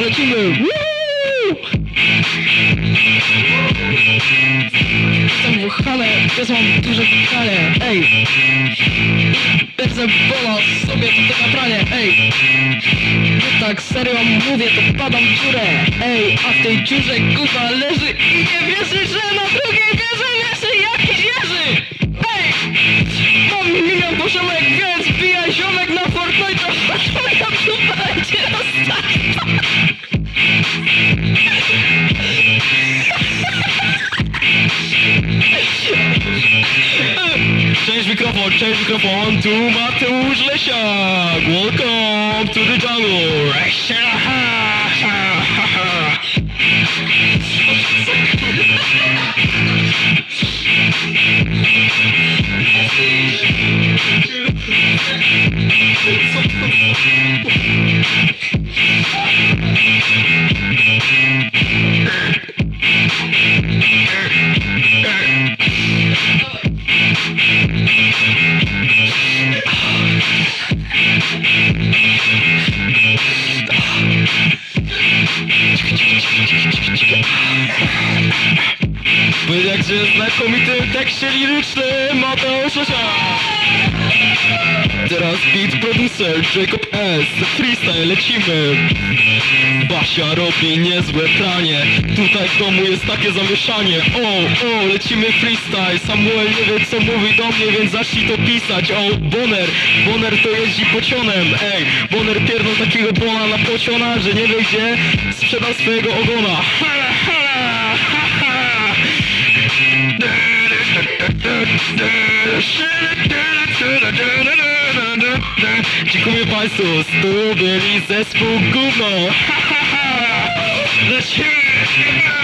kurwa, lecimy! Jestem wchale, teraz mam duże kranie, ej! Serce bola, sobie to to nabranie, ej! Nie tak serio mówię, to padam w dziurę, ej! A w tej dziurze kurwa leży i nie wierzy, że na drugiej wieży leży jakiś jeży! Ej! Mam milion poszełek, więc wbijaj ziomek na Fortnite, choć moja dupa będzie ostatnia! To Mateusz Welcome to the jungle. Był jakże znakomitym tekście lirycznym Mateusz Lesiak. Beat producer Jacob S. Freestyle, lecimy. Basia robi niezłe pranie Tutaj w domu jest takie zamieszanie O, o, lecimy freestyle Samuel nie wie co mówi do mnie, więc zacznij to pisać O, Boner, Boner to jeździ pocionem Ej, Boner pierdol takiego bona na pociona Że nie wie gdzie sprzedam swojego ogona ha, ha. Dziękuję Państwu, stu byli zespół Gumą. Let's hear it!